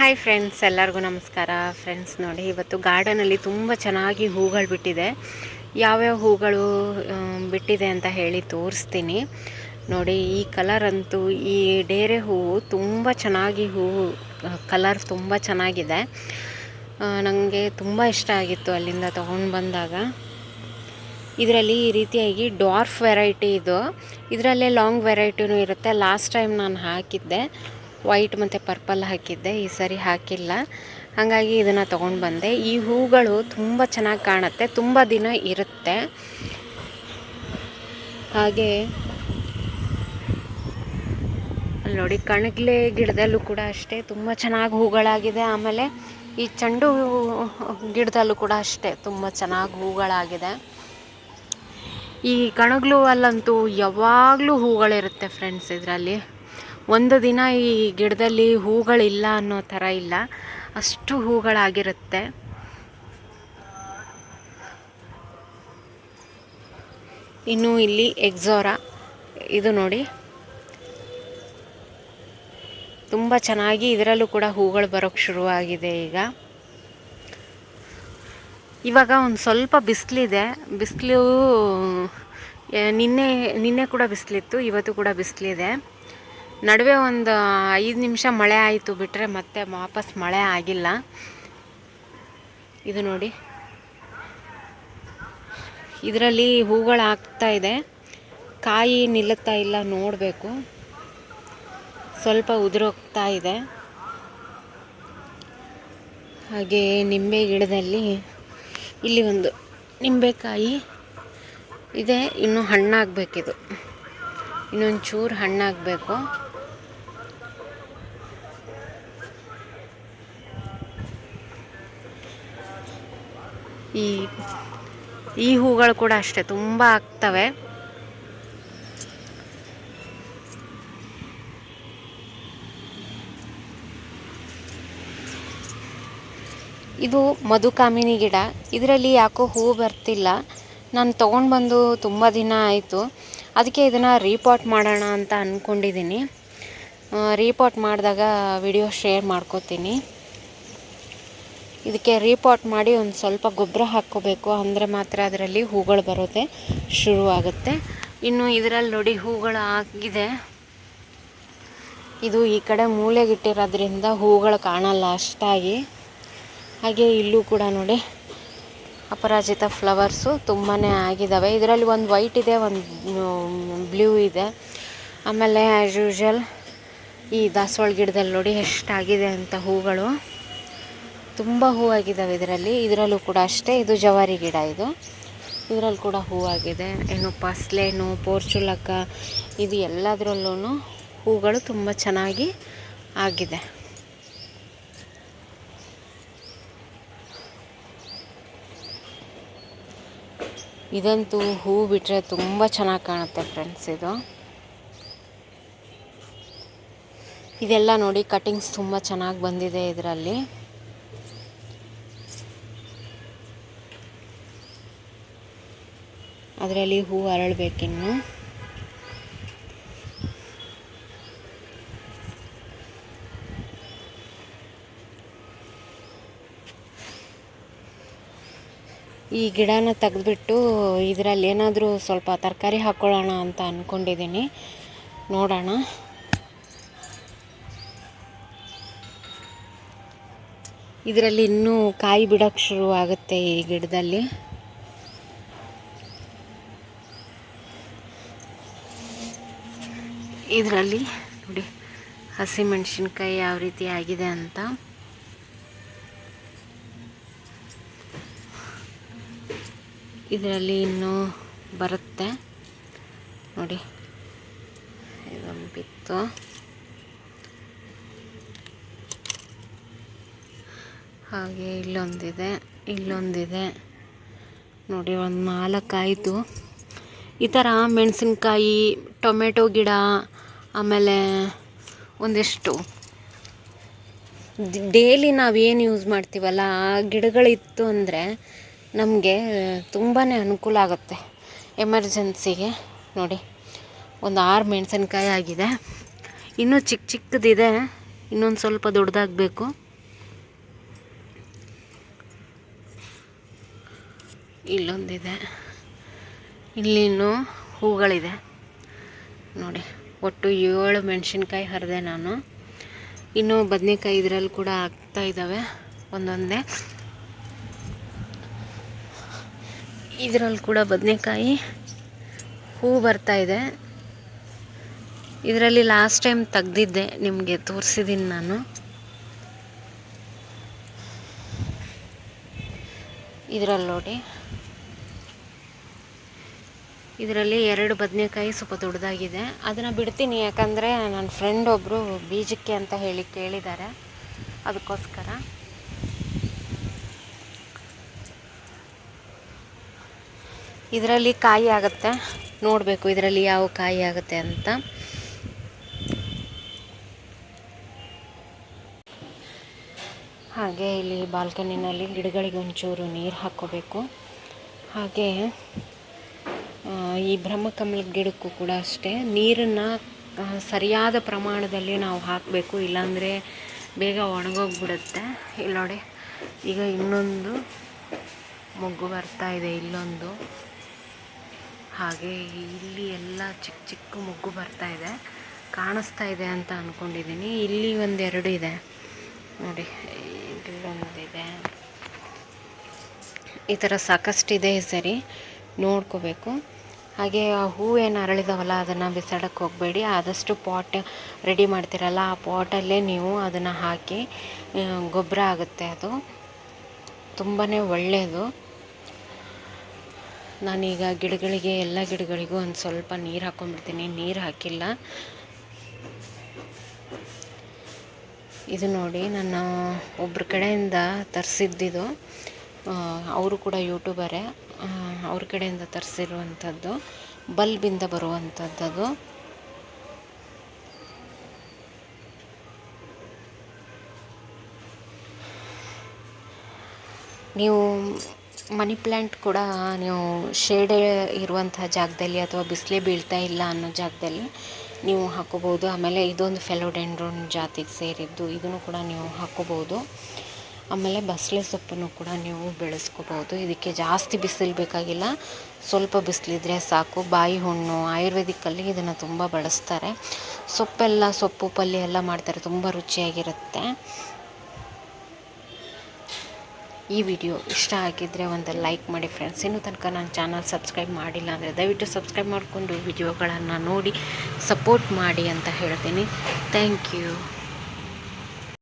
Hi friends ಎಲ್ಲರಿಗೂ ನಮಸ್ಕಾರ. Friends ನೋಡಿ, ಇವತ್ತು ಗಾರ್ಡನಲ್ಲಿ ತುಂಬ ಚೆನ್ನಾಗಿ ಹೂಗಳು ಬಿಟ್ಟಿದೆ. ಯಾವ್ಯಾವ ಹೂಗಳು ಬಿಟ್ಟಿದೆ ಅಂತ ಹೇಳಿ ತೋರಿಸ್ತೀನಿ. ನೋಡಿ, ಈ ಕಲರ್ ಅಂತೂ ಈ ಡೇರೆ ಹೂವು ತುಂಬ ಚೆನ್ನಾಗಿ ಹೂವು ಕಲರ್ ತುಂಬ ಚೆನ್ನಾಗಿದೆ. ನನಗೆ ತುಂಬ ಇಷ್ಟ ಆಗಿತ್ತು ಅಲ್ಲಿಂದ ತೊಗೊಂಡು ಬಂದಾಗ. ಇದರಲ್ಲಿ ಈ ರೀತಿಯಾಗಿ ಡಾರ್ಫ್ ವೆರೈಟಿ ಇದು. ಇದರಲ್ಲೇ ಲಾಂಗ್ ವೆರೈಟಿನೂ ಇರುತ್ತೆ. ಲಾಸ್ಟ್ ಟೈಮ್ ನಾನು ಹಾಕಿದ್ದೆ. ವೈಟ್ ಮತ್ತು ಪರ್ಪಲ್ ಹಾಕಿದ್ದೆ, ಈ ಸರಿ ಹಾಕಿಲ್ಲ. ಹಾಗಾಗಿ ಇದನ್ನು ತೊಗೊಂಡು ಬಂದೆ. ಈ ಹೂಗಳು ತುಂಬ ಚೆನ್ನಾಗಿ ಕಾಣುತ್ತೆ, ತುಂಬ ದಿನ ಇರುತ್ತೆ. ಹಾಗೆ ನೋಡಿ, ಕಣಗ್ಲೆ ಗಿಡದಲ್ಲೂ ಕೂಡ ಅಷ್ಟೇ, ತುಂಬ ಚೆನ್ನಾಗಿ ಹೂಗಳಾಗಿದೆ. ಆಮೇಲೆ ಈ ಚೆಂಡು ಗಿಡದಲ್ಲೂ ಕೂಡ ಅಷ್ಟೇ, ತುಂಬ ಚೆನ್ನಾಗಿ ಹೂಗಳಾಗಿದೆ. ಈ ಕಣಗ್ಲು ಅಲ್ಲಂತೂ ಯಾವಾಗಲೂ ಹೂಗಳಿರುತ್ತೆ ಫ್ರೆಂಡ್ಸ್ ಇದರಲ್ಲಿ. ಒಂದು ದಿನ ಈ ಗಿಡದಲ್ಲಿ ಹೂಗಳಿಲ್ಲ ಅನ್ನೋ ಥರ ಇಲ್ಲ. ಅಷ್ಟು ಹೂಗಳಾಗಿರುತ್ತೆ. ಇನ್ನು ಇಲ್ಲಿ ಎಕ್ಸೋರಾ. ಇದು ನೋಡಿ. ತುಂಬ ಚೆನ್ನಾಗಿ ಇದರಲ್ಲೂ ಕೂಡ ಹೂಗಳು ಬರೋಕ್ಕೆ ಶುರುವಾಗಿದೆ ಈಗ. ಇವಾಗ ಒಂದು ಸ್ವಲ್ಪ ಬಿಸಿಲಿದೆ. ಬಿಸಿಲು ನಿನ್ನೆ ನಿನ್ನೆ ಕೂಡ ಬಿಸಿಲಿತ್ತು, ಇವತ್ತು ಕೂಡ ಬಿಸಿಲಿದೆ. ನಡುವೆ ಒಂದು ಐದು ನಿಮಿಷ ಮಳೆ ಆಯಿತು ಬಿಟ್ಟರೆ ಮತ್ತೆ ವಾಪಸ್ ಮಳೆ ಆಗಿಲ್ಲ. ಇದು ನೋಡಿ. ಇದರಲ್ಲಿ ಹೂಗಳು ಆಗ್ತಾ ಇದೆ. ಕಾಯಿ ನಿಲ್ಲುತ್ತಾ ಇಲ್ಲ ನೋಡಬೇಕು. ಸ್ವಲ್ಪ ಉದುರೋಗ್ತಾ ಇದೆ. ಹಾಗೆ ನಿಂಬೆ ಗಿಡದಲ್ಲಿ ಇಲ್ಲಿ ಒಂದು ನಿಂಬೆಕಾಯಿ ಇದೆ. ಇನ್ನೂ ಹಣ್ಣಾಗಬೇಕಿದು. ಇನ್ನೊಂದು ಚೂರು ಹಣ್ಣಾಗಬೇಕು. ಈ ಈ ಹೂಗಳು ಕೂಡ ಅಷ್ಟೇ, ತುಂಬ ಆಗ್ತವೆ. ಇದು ಮಧುಕಾಮಿನಿ ಗಿಡ. ಇದರಲ್ಲಿ ಯಾಕೋ ಹೂ ಬರ್ತಿಲ್ಲ. ನಾನು ತೊಗೊಂಡು ಬಂದು ತುಂಬ ದಿನ ಆಯಿತು. ಅದಕ್ಕೆ ಇದನ್ನು ರೀಪಾಟ್ ಮಾಡೋಣ ಅಂತ ಅಂದ್ಕೊಂಡಿದ್ದೀನಿ ರೀಪಾಟ್ ಮಾಡಿದಾಗ ವಿಡಿಯೋ ಶೇರ್ ಮಾಡ್ಕೋತೀನಿ. ಇದಕ್ಕೆ ರೀಪಾಟ್ ಮಾಡಿ ಒಂದು ಸ್ವಲ್ಪ ಗೊಬ್ಬರ ಹಾಕ್ಕೋಬೇಕು. ಅಂದರೆ ಮಾತ್ರ ಅದರಲ್ಲಿ ಹೂಗಳು ಬರೋದೆ ಶುರುವಾಗುತ್ತೆ. ಇನ್ನು ಇದರಲ್ಲಿ ನೋಡಿ ಹೂಗಳು ಆಗಿದೆ. ಇದು ಈ ಕಡೆ ಮೂಲೆಗಿಟ್ಟಿರೋದ್ರಿಂದ ಹೂಗಳು ಕಾಣಲ್ಲ ಅಷ್ಟಾಗಿ. ಹಾಗೆ ಇಲ್ಲೂ ಕೂಡ ನೋಡಿ ಅಪರಾಜಿತ ಫ್ಲವರ್ಸು ತುಂಬಾ ಆಗಿದ್ದಾವೆ ಇದರಲ್ಲಿ ಒಂದು ವೈಟ್ ಇದೆ, ಒಂದು ಬ್ಲೂ ಇದೆ. ಆಮೇಲೆ ಆ್ಯಸ್ ಯೂಶಲ್ ಈ ದಾಸವಾಳ ಗಿಡದಲ್ಲಿ ನೋಡಿ ಎಷ್ಟಾಗಿದೆ ಅಂತ ಹೂಗಳು. ತುಂಬ ಹೂವಾಗಿದ್ದಾವೆ ಇದರಲ್ಲಿ. ಇದರಲ್ಲೂ ಕೂಡ ಅಷ್ಟೇ. ಇದು ಜವಾರಿ ಗಿಡ ಇದು. ಇದರಲ್ಲಿ ಕೂಡ ಹೂವಾಗಿದೆ. ಏನು ಪಸ್ಲೇನು, ಪೋರ್ಚುಲಕ, ಇದು ಎಲ್ಲದರಲ್ಲೂ ಹೂಗಳು ತುಂಬ ಚೆನ್ನಾಗಿ ಆಗಿದೆ. ಇದಂತೂ ಹೂ ಬಿಟ್ಟರೆ ತುಂಬ ಚೆನ್ನಾಗಿ ಕಾಣುತ್ತೆ ಫ್ರೆಂಡ್ಸ್ ಇದು. ಇದೆಲ್ಲ ನೋಡಿ ಕಟಿಂಗ್ಸ್ ತುಂಬ ಚೆನ್ನಾಗಿ ಬಂದಿದೆ ಇದರಲ್ಲಿ. ಅದರಲ್ಲಿ ಹೂ ಅರಳಬೇಕಿನ್ನು. ಈ ಗಿಡನ ತೆಗೆದ್ಬಿಟ್ಟು ಇದರಲ್ಲಿ ಏನಾದರೂ ಸ್ವಲ್ಪ ತರಕಾರಿ ಹಾಕ್ಕೊಳ್ಳೋಣ ಅಂತ ಅಂದ್ಕೊಂಡಿದ್ದೀನಿ ನೋಡೋಣ. ಇದರಲ್ಲಿ ಇನ್ನೂ ಕಾಯಿ ಬಿಡೋಕ್ಕೆ ಶುರು ಆಗುತ್ತೆ ಈ ಗಿಡದಲ್ಲಿ. ಇದರಲ್ಲಿ ನೋಡಿ ಹಸಿಮೆಣಸಿನ್ಕಾಯಿ ಯಾವ ರೀತಿ ಆಗಿದೆ ಅಂತ. ಇದರಲ್ಲಿ ಇನ್ನೂ ಬರುತ್ತೆ. ನೋಡಿ, ಇದೊಂದು ಬಿತ್ತು. ಹಾಗೆ ಇಲ್ಲೊಂದಿದೆ ಇಲ್ಲೊಂದಿದೆ. ನೋಡಿ, ಒಂದು ನಾಲ್ಕಾಯಿತು ಈ ಥರ ಮೆಣಸಿನ್ಕಾಯಿ, ಟೊಮೆಟೊ ಗಿಡ ಆಮೇಲೆ ಒಂದಿಷ್ಟು. ಡೇಲಿ ನಾವೇನು ಯೂಸ್ ಮಾಡ್ತೀವಲ್ಲ, ಆ ಗಿಡಗಳಿತ್ತು ಅಂದರೆ ನಮಗೆ ತುಂಬಾ ಅನುಕೂಲ ಆಗುತ್ತೆ. ಎಮರ್ಜೆನ್ಸಿಗೆ ನೋಡಿ, ಒಂದು ಆರು ಮೆಣಸಿನ್ಕಾಯಿ ಆಗಿದೆ. ಇನ್ನೂ ಚಿಕ್ಕ ಚಿಕ್ಕದಿದೆ, ಇನ್ನೊಂದು ಸ್ವಲ್ಪ ದೊಡ್ಡದಾಗಬೇಕು ಇಲ್ಲೊಂದಿದೆ. ಇಲ್ಲಿನೂ ಹೂಗಳಿದೆ. ನೋಡಿ. ಒಟ್ಟು ಏಳು ಮೆಣಸಿನ್ಕಾಯಿ ಹರಿದೆ ನಾನು. ಇನ್ನು ಬದನೆಕಾಯಿ ಇದರಲ್ಲಿ ಕೂಡ ಆಗ್ತಾ ಇದ್ದಾವೆ ಒಂದೊಂದೇ. ಇದರಲ್ಲಿ ಕೂಡ ಬದನೆಕಾಯಿ ಹೂ ಬರ್ತಾ ಇದೆ. ಇದರಲ್ಲಿ ಲಾಸ್ಟ್ ಟೈಮ್ ತೆಗ್ದಿದ್ದೆ, ನಿಮಗೆ ತೋರಿಸಿದ್ದೀನಿ ನಾನು. ಇದರಲ್ಲಿ ನೋಡಿ. ಇದರಲ್ಲಿ ಎರಡು ಬದನೆಕಾಯಿ ಸ್ವಲ್ಪ ದೊಡ್ಡದಾಗಿದೆ. ಅದನ್ನು ಬಿಡ್ತೀನಿ, ಯಾಕಂದರೆ ನನ್ನ ಫ್ರೆಂಡ್ ಒಬ್ಬರು ಬೀಜಕ್ಕೆ ಅಂತ ಹೇಳಿ ಕೇಳಿದ್ದಾರೆ ಅದಕ್ಕೋಸ್ಕರ. ಇದರಲ್ಲಿ ಕಾಯಿ ಆಗುತ್ತೆ. ನೋಡಬೇಕು ಇದರಲ್ಲಿ ಯಾವ ಕಾಯಿ ಆಗುತ್ತೆ ಅಂತ. ಹಾಗೆ ಇಲ್ಲಿ ಬಾಲ್ಕನಿನಲ್ಲಿ ಗಿಡಗಳಿಗೆ ಒಂಚೂರು ನೀರು ಹಾಕ್ಕೋಬೇಕು. ಹಾಗೆ ಈ ಬ್ರಹ್ಮಕಮಲ ಗಿಡಕ್ಕೂ ಕೂಡ ಅಷ್ಟೇ. ನೀರನ್ನು ಸರಿಯಾದ ಪ್ರಮಾಣದಲ್ಲಿ ನಾವು ಹಾಕಬೇಕು, ಇಲ್ಲಾಂದರೆ ಬೇಗ ಒಣಗೋಗ್ಬಿಡುತ್ತೆ. ಇಲ್ಲಿ ನೋಡಿ, ಈಗ ಇನ್ನೊಂದು ಮೊಗ್ಗು ಬರ್ತಾ ಇದೆ, ಇಲ್ಲೊಂದು. ಹಾಗೆ ಇಲ್ಲಿ ಎಲ್ಲ ಚಿಕ್ಕ ಚಿಕ್ಕ ಮೊಗ್ಗು ಬರ್ತಾ ಇದೆ. ಕಾಣಿಸ್ತಾ ಇದೆ ಅಂತ ಅಂದ್ಕೊಂಡಿದ್ದೀನಿ ಇಲ್ಲಿ ಒಂದೆರಡು ಇದೆ. ನೋಡಿ ಇಲ್ಲೊಂದಿದೆ ಈ ಥರ ಸಾಕಷ್ಟಿದೆ ಸರಿ. ನೋಡ್ಕೋಬೇಕು. ಹಾಗೆ, ಆ ಹೂ ಏನು ಅರಳಿದವಲ್ಲ, ಅದನ್ನು ಬಿಸಾಡಕ್ಕೆ ಹೋಗಬೇಡಿ. ಆದಷ್ಟು ಪಾಟ್ ರೆಡಿ ಮಾಡ್ತೀರಲ್ಲ, ಆ ಪಾಟಲ್ಲೇ ನೀವು ಅದನ್ನು ಹಾಕಿ ಗೊಬ್ಬರ ಆಗುತ್ತೆ ಅದು. ತುಂಬಾ ಒಳ್ಳೆಯದು ನಾನೀಗ ಗಿಡಗಳಿಗೆ, ಎಲ್ಲ ಗಿಡಗಳಿಗೂ ಒಂದು ಸ್ವಲ್ಪ ನೀರು ಹಾಕ್ಕೊಂಡ್ಬಿಡ್ತೀನಿ ನೀರು ಹಾಕಿಲ್ಲ. ಇದು ನೋಡಿ ನಾನು ಒಬ್ಬರ ಕಡೆಯಿಂದ ತರಿಸಿದ್ದಿದು. ಅವರು ಕೂಡ ಯೂಟ್ಯೂಬರೇ. ಅವ್ರ ಕಡೆಯಿಂದ ತರಿಸಿರುವಂಥದ್ದು, ಬಲ್ಬಿಂದ ಬರುವಂಥದ್ದದು ನೀವು ಮನಿ ಪ್ಲ್ಯಾಂಟ್ ಕೂಡ ನೀವು ಶೇಡ್ ಇರುವಂಥ ಜಾಗದಲ್ಲಿ ಅಥವಾ ಬಿಸಿಲೇ ಬೀಳ್ತಾ ಇಲ್ಲ ಅನ್ನೋ ಜಾಗದಲ್ಲಿ ನೀವು ಹಾಕೋಬೋದು. ಆಮೇಲೆ ಇದೊಂದು ಫೆಲೋಡೆಂಡ್ರೋನ್ ಜಾತಿಗೆ ಸೇರಿದ್ದು, ಇದನ್ನು ಕೂಡ ನೀವು ಹಾಕೋಬೋದು. ಆಮೇಲೆ ಬಸಳೆ ಸೊಪ್ಪನ್ನು ಕೂಡ ನೀವು ಬೆಳೆಸ್ಕೋಬೋದು. ಇದಕ್ಕೆ ಜಾಸ್ತಿ ಬಿಸಿಲು ಬೇಕಾಗಿಲ್ಲ. ಸ್ವಲ್ಪ ಬಿಸಿಲಿದ್ರೆ ಸಾಕು. ಬಾಯಿ ಹುಣ್ಣು ಆಯುರ್ವೇದಿಕ್ಕಲ್ಲಿ ಇದನ್ನು ತುಂಬ ಬಳಸ್ತಾರೆ. ಸೊಪ್ಪೆಲ್ಲ, ಸೊಪ್ಪು, ಪಲ್ಯ ಎಲ್ಲ ಮಾಡ್ತಾರೆ. ತುಂಬ ರುಚಿಯಾಗಿರುತ್ತೆ. ಈ ವಿಡಿಯೋ ಇಷ್ಟ ಆಗಿದ್ದರೆ ಒಂದು ಲೈಕ್ ಮಾಡಿ ಫ್ರೆಂಡ್ಸ್. ಇನ್ನೂ ತನಕ ನನ್ನ ಚಾನಲ್ ಸಬ್ಸ್ಕ್ರೈಬ್ ಮಾಡಿಲ್ಲ ಅಂದರೆ ದಯವಿಟ್ಟು ಸಬ್ಸ್ಕ್ರೈಬ್ ಮಾಡಿಕೊಂಡು ವಿಡಿಯೋಗಳನ್ನು ನೋಡಿ ಸಪೋರ್ಟ್ ಮಾಡಿ ಅಂತ ಹೇಳ್ತೀನಿ. Thank you.